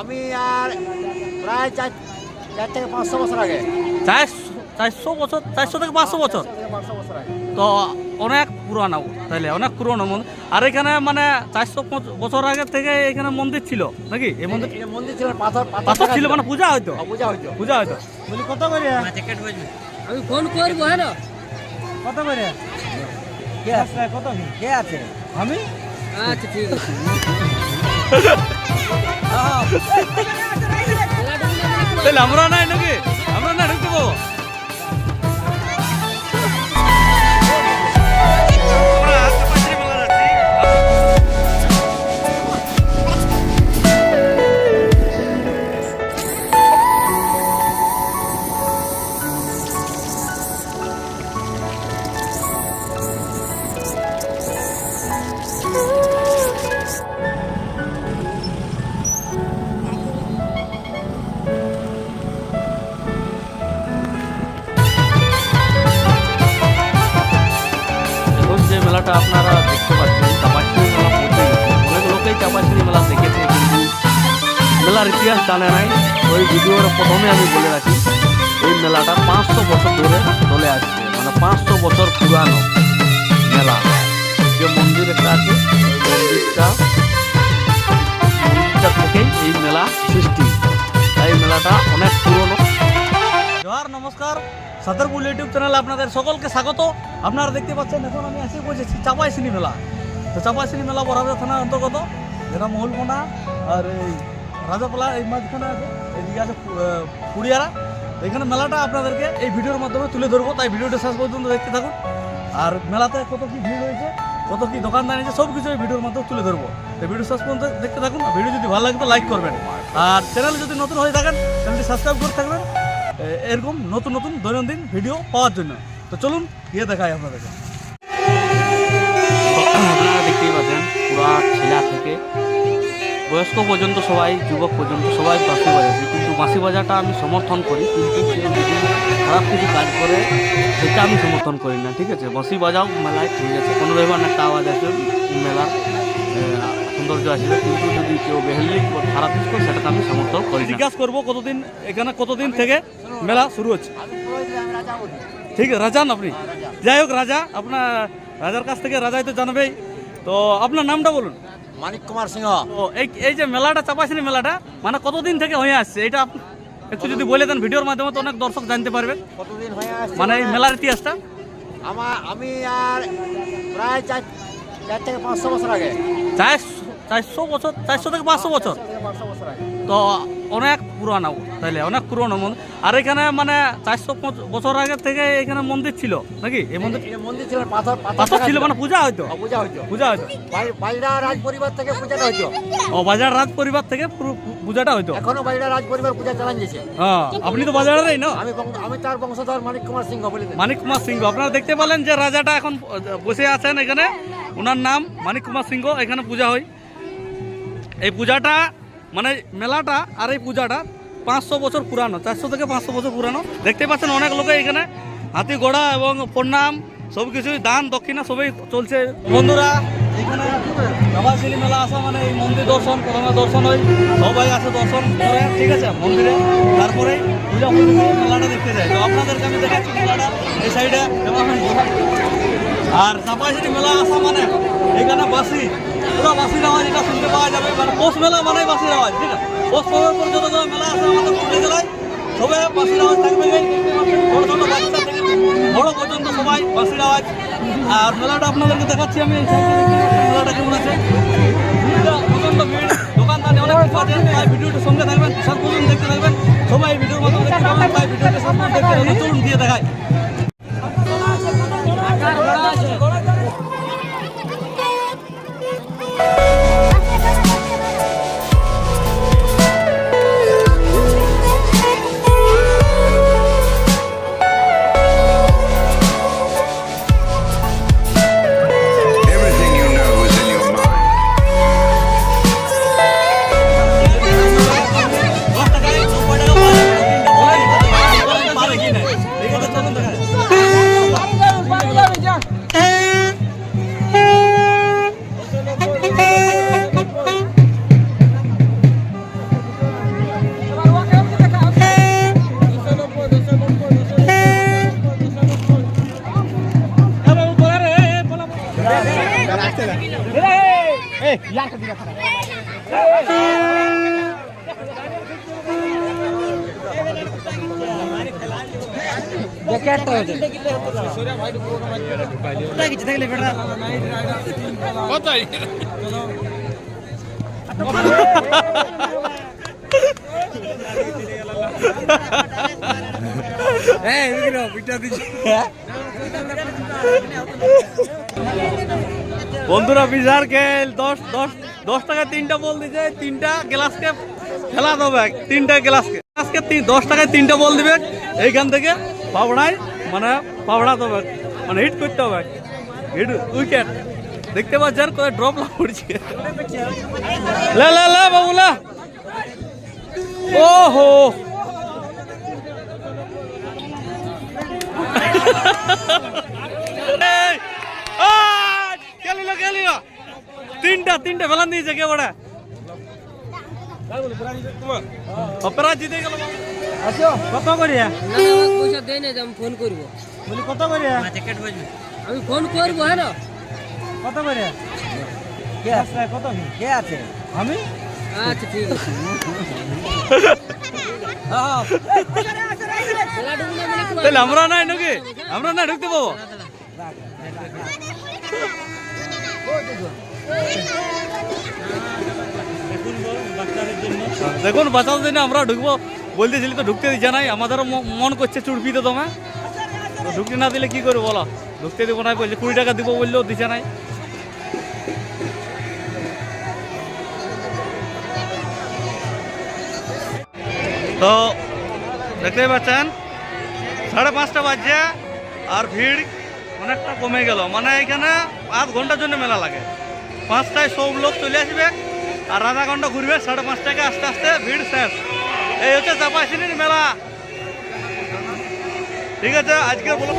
আমি আর প্রায় চার চার থেকে পাঁচশো বছর আগে। চারশো চারশো বছর চারশো থেকে পাঁচশো বছর? পাঁচশো বছর আগে। তো অনেক পুরানো তাইলে অনেক পুরনো মন্দির। আর এখানে মানে চারশো বছর আগে থেকে এখানে মন্দির ছিল নাকি? এই মন্দির এই মন্দির ছিল পাথর পাথর ছিল মানে পূজা হয়তো? ও, পূজা হইতো। পূজা হয়তো? বলি কত করে? আমি ফোন করব হ্যাঁ কত করে? কে আছে? কত কে আছে? আমি? আচ্ছা ঠিক আছে। তাহলে আমরা নাই যে মেলাটা আপনারা দেখতে পাচ্ছেন চাপাশ্রী মেলা পড়তে অনেক লোকেই চাপাশ্রী মেলা দেখেছে কিন্তু মেলার ইতিহাস জানে নাই, ওই ভিডিওর প্রথমে আমি বলে রাখি, এই মেলাটা পাঁচশো বছর ধরে চলে আসছে মানে পাঁচশো বছর পুরানো মেলা। যে মন্দির একটা আছে মন্দিরটা মন্দিরটা থেকেই এই মেলা সৃষ্টি। তাই মেলাটা অনেক পুরনো। নমস্কার। সাদারপুর ইউটিউব চ্যানেলে আপনাদের সকলকে স্বাগত। আপনারা দেখতে পাচ্ছেন, এখন আমি এসে পৌঁছেছি চাপাইশিনি মেলা। তো চাপাইশিনি মেলা বরাবর থানার অন্তর্গত। যেটা মহুলপোনা আর এই রাজাপালা, এই মাঝখানে আছে, এদিকে আছে পুড়িয়ারা। এখানে মেলাটা আপনাদেরকে এই ভিডিওর মাধ্যমে তুলে ধরবো। তাই ভিডিওটা শেষ পর্যন্ত দেখতে থাকুন। আর মেলাতে কত কী ভিড় হয়েছে কত কী দোকানদার আছে সব কিছু এই ভিডিওর মাধ্যমে তুলে ধরবো। তো ভিডিও শেষ পর্যন্ত দেখতে থাকুন। ভিডিও যদি ভালো লাগে তো লাইক করবেন। আর চ্যানেলে যদি নতুন হয়ে থাকেন চ্যানেলটি সাবস্ক্রাইব করে থাকবেন। এরকম নতুন নতুন দৈনন্দিন ভিডিও পাওয়ার জন্য। তো চলুন গিয়ে দেখাই আপনাদেরকে। দেখতেই পাচ্ছেন পুরা ছেলা থেকে বয়স্ক পর্যন্ত সবাই যুবক পর্যন্ত সবাই বাঁশি বাজাচ্ছে কিন্তু বাঁশি বাজাটা আমি সমর্থন করি কিন্তু খারাপ কিছু কাজ করে সেটা আমি সমর্থন করি না ঠিক আছে? বাঁশি বাজাও মেলায় ঠিক আছে কোনো রকম একটা আওয়াজ আছে মেলার এ, সৌন্দর্য আসবে কিন্তু যদি কেউ বেহেলি খারাপ কিছু করে সেটাকে আমি সমর্থন করি জিজ্ঞাসা করব কতদিন এখানে কতদিন থেকে মেলা শুরু হচ্ছে? ঠিক আছে রাজান আপনি। যাই হোক রাজা আপনার রাজার কাছ থেকে রাজাই তো জানবেই। তো আপনার নামটা বলুন। মানিক কুমার সিংহ। তো এই এই যে মেলাটা চাপাইছিনি মেলাটা মানে কতদিন থেকে হয়ে আসছে? এটা একটু যদি বলে দেন ভিডিওর মাধ্যমে তো অনেক দর্শক জানতে পারবে কতদিন হয়ে আসছে মানে এই মেলার ইতিহাসটা? আমার আমি আর প্রায় চার চার থেকে পাঁচশো বছর আগে। চারশো চারশো বছর চারশো থেকে পাঁচশো বছর। তো অনেক পুরানো তাইলে অনেক পুরনো মন্দির। আর এখানে মানে চারশো বছর আগে থেকে এখানে মন্দির ছিল নাকি? এই মন্দির মন্দির ছিল পাথর পাথর ছিল মানে পূজা হয়তো? ও, পূজা হইতো পূজা বাই- বাইরা রাজ পরিবার থেকে পূজাটা হইতো ও বাজার রাজ পরিবার থেকে পূজাটা হয়তো? এখনও বাইরা রাজ পরিবার পূজা চালান দিয়েছে হ্যাঁ আপনি তো বাজারেরই না? আমি আমি তার বংশধর মানিক কুমার সিংহ বলে। মানিক কুমার সিংহ। আপনারা দেখতে পেলেন যে রাজাটা এখন বসে আছেন এখানে। ওনার নাম মানিক কুমার সিংহ। এখানে পূজা হয়। এই পূজাটা মানে মেলাটা আর এই পূজাটা পাঁচশো বছর পুরানো, চারশো থেকে পাঁচশো বছর পুরানো। দেখতে পাচ্ছেন অনেক লোকে এখানে হাতি ঘোড়া এবং প্রণাম, সব কিছুই দান, দক্ষিণা সবই চলছে। বন্ধুরা, এখানে নবাশিনী মেলা আসা মানে এই মন্দির দর্শন, প্রথমে দর্শন হয়। সবাই আসে দর্শন করে, ঠিক আছে? মন্দিরে। তারপরে পূজা মেলাটা দেখতে যায়। তো আপনাদেরকে আমি দেখাচ্ছি মেলাটা। এই সাইডে আর চাপাইশিনি মেলা আসা মানে এখানে বাসি পুরো বাসির আওয়াজ এটা শুনতে পাওয়া যাবে। মানে পৌষ মেলা মানে বাসির আওয়াজ, ঠিক আছে? পৌষ পর্ব পর্যন্ত যত মেলা আছে আমাদের পুরুলিয়া জেলায়, সবে বাসির আওয়াজ থাকবে বড় পর্যন্ত সবাই বাসির আওয়াজ। আর মেলাটা আপনাদেরকে দেখাচ্ছি আমি মেলাটা কেমন আছে। প্রচণ্ড ভিড়, দোকানদার অনেক কিছু আছে, তাই ভিডিওটা সঙ্গে থাকবেন শেষ পর্যন্ত দেখতে থাকবেন। সবাই ভিডিওর মাধ্যমে দেখতে পাবেন, তাই ভিডিওটা পর্যন্ত দেখতে থাকবেন দিয়ে দেখায় এই পিঠা দিচ্ছি বন্ধুরা বিজার খেল। দশ দশ দশ টাকা তিনটা বল দিছে, তিনটা গ্লাসকে খেলা দেবে, তিনটা গ্লাসকে। গ্লাসকে দশ টাকায় তিনটা বল দিবে, এইখান থেকে পাবড়ায় মানে পাবড়া দেবে মানে হিট করতে হবে। হিট উইকেট দেখতে পাচ্ছেন কোথায় ড্রপ লাভ করছে। লে লে লে বাবুলা ওহো। এই, আয়, খেলিল খেলিল। তিনটা তিনটা ফেলান দিয়েছে কে বড়া? অপেরা জিতে গেল কত করিয়া? না পয়সা দেয় না আমি ফোন করব। বলি কত করিয়া? আমি ফোন করব হ্যাঁ কত করিয়া? কে আছে? কত কে আছে? আমি? আচ্ছা ঠিক আছে। কি তাহলে আমরা নাই নাকি? আমরা না ঢুকতে পাবো। দেখুন বাঁচার জন্য আমরা ঢুকবো। বলতেছিলি তো ঢুকতে দিচ্ছে নাই। আমাদেরও মন করছে তোমার তো ঢুকতে না দিলে কি করব বলো? ঢুকতে দিব না, বলছে কুড়ি টাকা দিব বললেও দিচ্ছে নাই। তো দেখতেই পাচ্ছেন, সাড়ে পাঁচটা বাজছে আর ভিড় অনেকটা কমে গেল। মানে এখানে আধ ঘণ্টার জন্য মেলা লাগে। পাঁচটায় সব লোক চলে আসবে আর আধা ঘণ্টা ঘুরবে, সাড়ে পাঁচটাকে আস্তে আস্তে ভিড় শেষ। এই হচ্ছে চাপাইশিনির মেলা। ঠিক আছে, আজকে বলো।